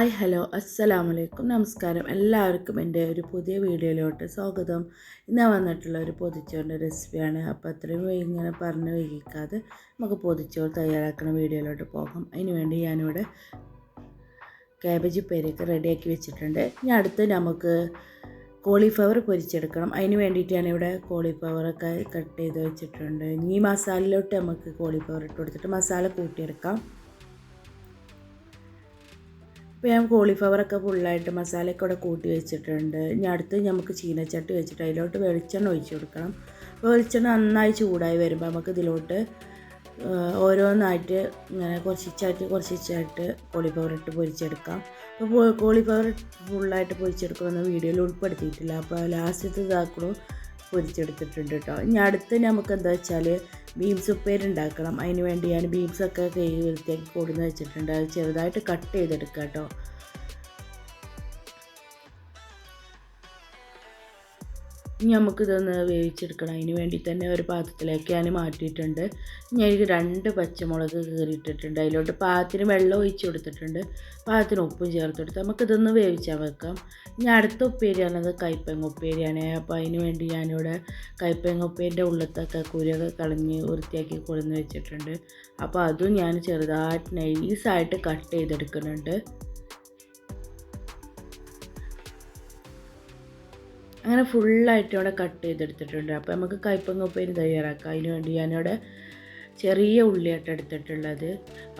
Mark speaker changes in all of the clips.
Speaker 1: Hi hello അസ്സലാമലൈക്കും നമസ്കാരം എല്ലാവർക്കും എന്റെ ഒരു പുതിയ വീഡിയോയിലോട്ട് സ്വാഗതം. ഇന്ന് വന്നിട്ടുള്ള ഒരു പൊതിച്ചോറിന്റെ റെസിപ്പിയാണ്. അപ്പോൾ അത്രയും ഇങ്ങനെ പറഞ്ഞ് വൈകിക്കാതെ നമുക്ക് പൊതിച്ചോറ് തയ്യാറാക്കുന്ന വീഡിയോയിലോട്ട് പോകാം. അതിനുവേണ്ടി ഞാനിവിടെ കാബേജ് പേരൊക്കെ റെഡിയാക്കി വെച്ചിട്ടുണ്ട്. ഇനി അടുത്ത് നമുക്ക് കോളിഫ്ലവർ പൊരിച്ചെടുക്കണം. അതിന് വേണ്ടിയിട്ട് ഞാനിവിടെ കോളിഫ്ലവറൊക്കെ കട്ട് ചെയ്ത് വെച്ചിട്ടുണ്ട്. ഇനി ഈ മസാലയിലോട്ട് നമുക്ക് കോളിഫ്ലവർ ഇട്ട് കൊടുത്തിട്ട് മസാല കൂട്ടിയെടുക്കാം. ഇപ്പോൾ ഞാൻ കോളിഫ്ലവറൊക്കെ ഫുള്ളായിട്ട് മസാലയൊക്കെ ഇവിടെ കൂട്ടി വെച്ചിട്ടുണ്ട്. ഇനി അടുത്ത് നമുക്ക് ചീനച്ചട്ടി വെച്ചിട്ട് അതിലോട്ട് വെളിച്ചെണ്ണ ഒഴിച്ച് കൊടുക്കണം. അപ്പോൾ വെളിച്ചെണ്ണ നന്നായി ചൂടായി വരുമ്പോൾ നമുക്ക് ഇതിലോട്ട് ഓരോന്നായിട്ട് ഇങ്ങനെ കുറച്ചിച്ചായിട്ട് കുറച്ചിച്ചായിട്ട് കോളിഫ്ലവർ ഇട്ട് പൊരിച്ചെടുക്കാം. അപ്പോൾ കോളിഫ്ലവർ ഫുള്ളായിട്ട് പൊരിച്ചെടുക്കണമെന്ന് വീഡിയോയിൽ ഉൾപ്പെടുത്തിയിട്ടില്ല. അപ്പോൾ ലാസ്റ്റ് ഇതാക്കണു പൊരിച്ചെടുത്തിട്ടുണ്ട് കേട്ടോ ഇനി അടുത്ത് നമുക്ക് എന്താ വെച്ചാൽ ബീൻസ് ഉപ്പേരി ഉണ്ടാക്കണം. അതിന് വേണ്ടി ഞാൻ ബീൻസൊക്കെ കഴുകി വൃത്തിയാക്കി കൊടുന്ന് വെച്ചിട്ടുണ്ട്. അത് ചെറുതായിട്ട് കട്ട് ചെയ്തെടുക്കാം കേട്ടോ ഇനി നമുക്കിതൊന്ന് വേവിച്ചെടുക്കണം. അതിന് വേണ്ടി തന്നെ ഒരു പാത്രത്തിലേക്ക് ഞാൻ മാറ്റിയിട്ടുണ്ട്. ഞാൻ ഇത് രണ്ട് പച്ചമുളക് കീറിയിട്ടിട്ടുണ്ട്. അതിലോട്ട് പാത്തിന് വെള്ളം ഒഴിച്ച് കൊടുത്തിട്ടുണ്ട്. പാത്തിന് ഉപ്പും ചേർത്ത് കൊടുത്ത് നമുക്കിതൊന്ന് വേവിച്ചാൽ വെക്കാം. ഇനി അടുത്ത ഉപ്പേരിയാണത് കൈപ്പങ്ങ ഉപ്പേരിയാണ് അപ്പോൾ അതിന് വേണ്ടി ഞാനിവിടെ കൈപ്പങ്ങ ഉപ്പേരിന്റെ ഉള്ളത്തൊക്കെ കുരൊക്കെ കളഞ്ഞ് വൃത്തിയാക്കി കൊടുന്ന് വെച്ചിട്ടുണ്ട്. അപ്പോൾ അതും ഞാൻ ചെറുതായിട്ട് നൈസായിട്ട് കട്ട് ചെയ്തെടുക്കുന്നുണ്ട്. അങ്ങനെ ഫുള്ളായിട്ട് ഇവിടെ കട്ട് ചെയ്തെടുത്തിട്ടുണ്ട്. അപ്പോൾ നമുക്ക് കയ്പങ്ങ ഉപ്പേരി തയ്യാറാക്കാം. അതിന് വേണ്ടി ഞാനിവിടെ ചെറിയ ഉള്ളിയായിട്ട് എടുത്തിട്ടുള്ളത്.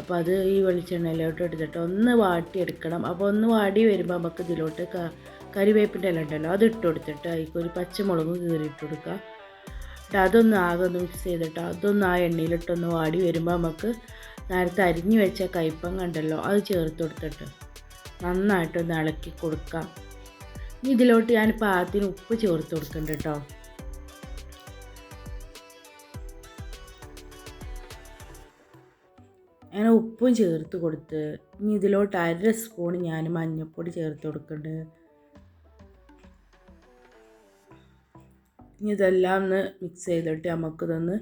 Speaker 1: അപ്പോൾ അത് ഈ വെളിച്ചെണ്ണയിലോട്ട് എടുത്തിട്ട് ഒന്ന് വാട്ടിയെടുക്കണം. അപ്പോൾ ഒന്ന് വാടി വരുമ്പോൾ നമുക്ക് ഇതിലോട്ട് ക കരിവേപ്പിന്റെ ഇല ഉണ്ടല്ലോ അത് ഇട്ട് കൊടുത്തിട്ട് അതിൽക്കൊരു പച്ചമുളകും കീറിയിട്ട് കൊടുക്കുക എന്നിട്ട് അതൊന്ന് ആകെ ഒന്ന് മിക്സ് ചെയ്തിട്ട് അതൊന്ന് ആ എണ്ണയിലിട്ടൊന്ന് വാടി വരുമ്പോൾ നമുക്ക് നേരത്തെ അരിഞ്ഞു വെച്ച കയ്പ്പങ്ങ കണ്ടല്ലോ അത് ചേർത്ത് കൊടുത്തിട്ട് നന്നായിട്ടൊന്ന് ഇളക്കി കൊടുക്കാം. ഇതിലോട്ട് ഞാൻ പാകത്തിന് ഉപ്പ് ചേർത്ത് കൊടുക്കുന്നുണ്ട് കേട്ടോ അങ്ങനെ ഉപ്പും ചേർത്ത് കൊടുത്ത് ഇനി ഇതിലോട്ട് അര സ്പൂൺ ഞാൻ മഞ്ഞൾപ്പൊടി ചേർത്ത് കൊടുക്കുന്നുണ്ട് ഇനി ഇതെല്ലാം ഒന്ന് മിക്സ് ചെയ്തിട്ട് നമുക്കിതൊന്ന്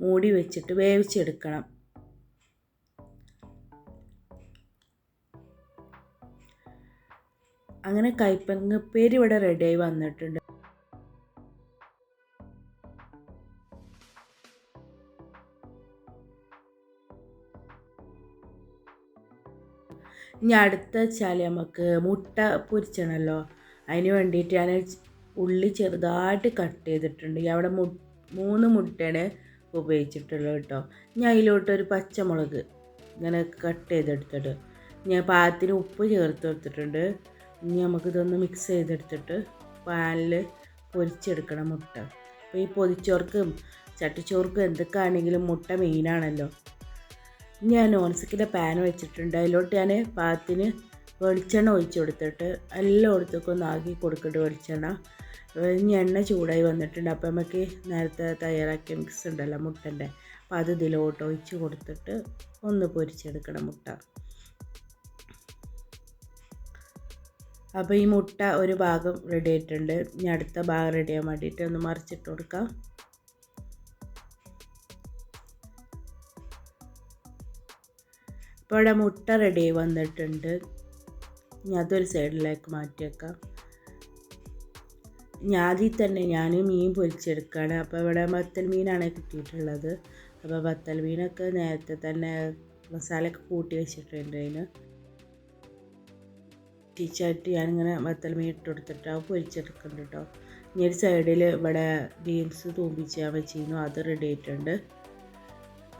Speaker 1: മൂടി വെച്ചിട്ട് വേവിച്ചെടുക്കണം. അങ്ങനെ കൈപ്പങ്ങപ്പേര് ഇവിടെ റെഡിയായി വന്നിട്ടുണ്ട്. ഇനി അടുത്ത വെച്ചാൽ നമുക്ക് മുട്ട പൊരിച്ചണല്ലോ. അതിന് വേണ്ടിയിട്ട് ഞാൻ ഉള്ളി ചെറുതായിട്ട് കട്ട് ചെയ്തിട്ടുണ്ട്. അവിടെ മു മൂന്ന് മുട്ടയാണ് ഉപയോഗിച്ചിട്ടുള്ളത് കേട്ടോ. ഞാൻ ഇനി അതിലോട്ടൊരു പച്ചമുളക് ഇങ്ങനെ കട്ട് ചെയ്തെടുത്തിട്ട്. ഞാൻ പാകത്തിന് ഉപ്പ് ചേർത്ത് കൊടുത്തിട്ടുണ്ട്. ഇനി നമുക്കിതൊന്ന് മിക്സ് ചെയ്തെടുത്തിട്ട് പാനിൽ പൊരിച്ചെടുക്കണം മുട്ട. അപ്പോൾ ഈ പൊതിച്ചോർക്കും ചട്ടിച്ചോർക്കും എന്തൊക്കെയാണെങ്കിലും മുട്ട മെയിനാണല്ലോ ഞാൻ നോൺസ്റ്റിക്കിന്റെ പാൻ വെച്ചിട്ടുണ്ട്. അതിലോട്ട് ഞാൻ പാകത്തിന് വെളിച്ചെണ്ണ ഒഴിച്ചു കൊടുത്തിട്ട് എല്ലായിടത്തേക്കും ഒന്ന് ആക്കി കൊടുക്കട്ടെ വെളിച്ചെണ്ണ. ഇനി എണ്ണ ചൂടായി വന്നിട്ടുണ്ട്. അപ്പോൾ നമുക്ക് നേരത്തെ തയ്യാറാക്കിയ മിക്സ് ഉണ്ടല്ലോ മുട്ടന്റെ അപ്പോൾ അത് ഇതിലോട്ട് ഒഴിച്ച് കൊടുത്തിട്ട് ഒന്ന് പൊരിച്ചെടുക്കണം മുട്ട. അപ്പോൾ ഈ മുട്ട ഒരു ഭാഗം റെഡി ആയിട്ടുണ്ട്. ഇനി അടുത്ത ഭാഗം റെഡി ചെയ്യാൻ വേണ്ടിയിട്ട് ഒന്ന് മറിച്ചിട്ട് കൊടുക്കാം. അപ്പോൾ ഇവിടെ മുട്ട റെഡി ആയി വന്നിട്ടുണ്ട്. ഇനി അതൊരു സൈഡിലേക്ക് മാറ്റി വെക്കാം. ആദ്യം തന്നെ ഞാൻ മീൻ പൊരിച്ചെടുക്കുകയാണ് അപ്പോൾ ഇവിടെ വത്തൽ മീനാണ് കിട്ടിയിട്ടുള്ളത്. അപ്പോൾ വത്തൽ മീനൊക്കെ നേരത്തെ തന്നെ മസാലയൊക്കെ കൂട്ടി വെച്ചിട്ടുണ്ട് അതിന്. ടീച്ചായിട്ട് ഞാനിങ്ങനെ വത്തൽ മീൻ ഇട്ട് പൊരിച്ചെടുക്കുന്നുണ്ട് കേട്ടോ ഇനി ഒരു സൈഡിൽ ഇവിടെ ബീൻസ് തൂമ്പിച്ചാൽ വെച്ചിരുന്നു അത് റെഡി ആയിട്ടുണ്ട്.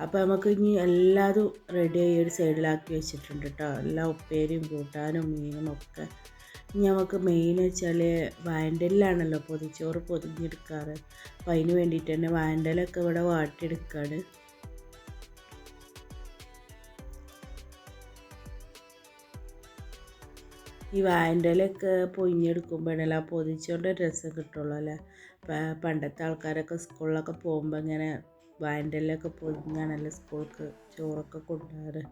Speaker 1: അപ്പോൾ നമുക്ക് ഇനി എല്ലാതും റെഡി ആയി ഒരു സൈഡിലാക്കി വെച്ചിട്ടുണ്ട് കേട്ടോ എല്ലാ ഉപ്പേരിയും കൂട്ടാനും മീനും ഒക്കെ. ഇനി നമുക്ക് മെയിൻ വെച്ചാൽ വായന്റെല്ലാണല്ലോ പൊതിച്ചോറ് പൊതിഞ്ഞെടുക്കാറ്. അപ്പോൾ അതിന് വേണ്ടിയിട്ട് തന്നെ വായന്റെലൊക്കെ ഇവിടെ വാട്ടിയെടുക്കുകയാണ് ഈ വാന്റലൊക്കെ പൊയിഞ്ഞെടുക്കുമ്പോഴല്ല ആ പൊതിച്ചുകൊണ്ട് രസം കിട്ടുള്ളൂ അല്ലേ? പണ്ടത്തെ ആൾക്കാരൊക്കെ സ്കൂളിലൊക്കെ പോകുമ്പോൾ ഇങ്ങനെ വാന്റലൊക്കെ പൊതിഞ്ഞാണല്ലോ സ്കൂൾക്ക് ചോറൊക്കെ കൊണ്ടുപോകാറ്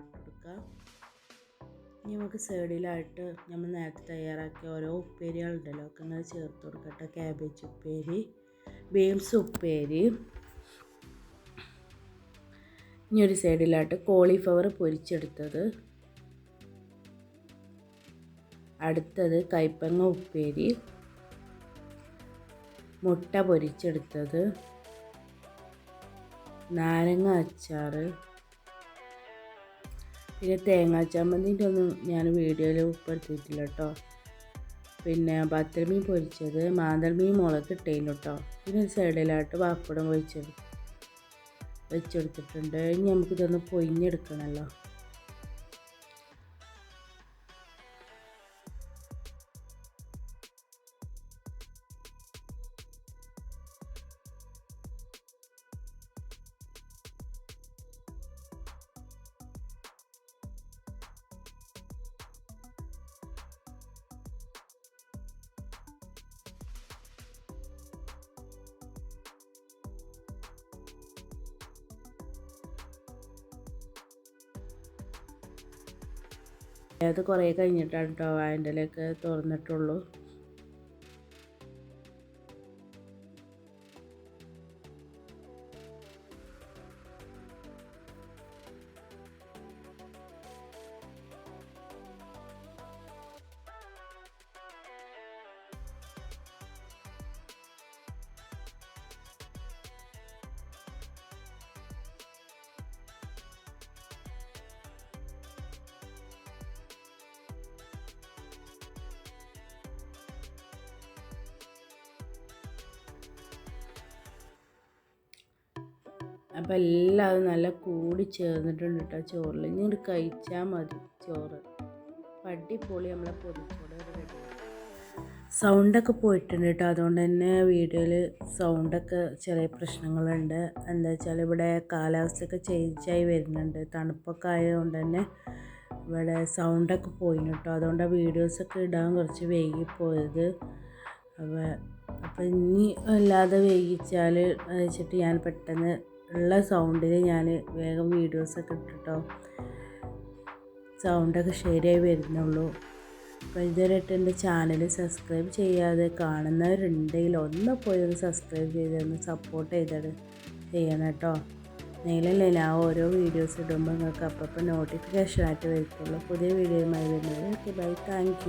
Speaker 1: വെച്ചിട്ട് ഇനി നമുക്ക് സൈഡിലായിട്ട് നമ്മൾ നേരത്തെ തയ്യാറാക്കിയ ഓരോ ഉപ്പേരികളുണ്ടല്ലോ. ഒക്കെ ഇങ്ങനെ ചേർത്ത് കൊടുക്കട്ടെ. ക്യാബേജ് ഉപ്പേരി ബീൻസ് ഉപ്പേരി. ഇനി ഒരു സൈഡിലായിട്ട് കോളിഫ്ലവർ പൊരിച്ചെടുത്തത്. അടുത്തത് കൈപ്പങ്ങ ഉപ്പേരി. മുട്ട പൊരിച്ചെടുത്തത്. നാരങ്ങ അച്ചാർ പിന്നെ തേങ്ങാ ചമ്മന്തിന്റെ ഒന്നും ഞാൻ വീഡിയോയിൽ ഉൾപ്പെടുത്തിയിട്ടില്ല കേട്ടോ. പിന്നെ ബത്തൽമീൻ പൊരിച്ചത് മാന്തൽമീൻ മുളക് ഇട്ടേനു കേട്ടോ. പിന്നെ ഒരു സൈഡിലായിട്ട് വാപ്പടം വെച്ചെടുത്ത് വെച്ചെടുത്തിട്ടുണ്ട്. ഇനി നമുക്കിതൊന്ന് പൊയിഞ്ഞെടുക്കണമല്ലോ അത് കുറേ കഴിഞ്ഞിട്ടാണ് കേട്ടോ വാഴന്റെ ഇലയൊക്കെ തുറന്നിട്ടുള്ളൂ. അപ്പോൾ എല്ലാവരും നല്ല കൂടി ചേർന്നിട്ടുണ്ട് കേട്ടോ ചോറിൽ ഇനി കഴിച്ചാൽ മതി ചോറ്. പടിപൊളി നമ്മളെ പൊതിച്ചോടെ റെഡി സൗണ്ടൊക്കെ പോയിട്ടുണ്ട് കേട്ടോ അതുകൊണ്ട് തന്നെ വീഡിയോയിൽ സൗണ്ടൊക്കെ ചെറിയ പ്രശ്നങ്ങളുണ്ട്. എന്താ വെച്ചാൽ ഇവിടെ കാലാവസ്ഥയൊക്കെ ചേഞ്ചായി വരുന്നുണ്ട്. തണുപ്പൊക്കെ ആയതുകൊണ്ട് തന്നെ ഇവിടെ സൗണ്ടൊക്കെ പോയി കേട്ടോ അതുകൊണ്ട് വീഡിയോസൊക്കെ ഇടാൻ കുറച്ച് വൈകിപ്പോയത്. അപ്പോൾ അപ്പോൾ ഇനി അല്ലാതെ വൈകിച്ചാൽ വെച്ചിട്ട് ഞാൻ പെട്ടെന്ന് ഉള്ള സൗണ്ടിൽ ഞാൻ വേഗം വീഡിയോസൊക്കെ ഇട്ടിട്ടോ. സൗണ്ടൊക്കെ ശരിയായി വരുന്നുള്ളൂ. അപ്പോൾ ഇതുവരെയായിട്ട് എന്റെ ചാനൽ സബ്സ്ക്രൈബ് ചെയ്യാതെ കാണുന്നവരുണ്ടെങ്കിൽ ഒന്ന് പോയി ഒന്ന് സബ്സ്ക്രൈബ് ചെയ്ത് ഒന്ന് സപ്പോർട്ട് ചെയ്തത് ചെയ്യണം കേട്ടോ. നിലല്ലേ ഞാൻ ഓരോ വീഡിയോസ് ഇടുമ്പോൾ നിങ്ങൾക്ക് അപ്പം നോട്ടിഫിക്കേഷൻ ആയിട്ട് വരത്തുള്ളൂ. പുതിയ വീഡിയോയുമായി വരുന്നത്. Okay bye thank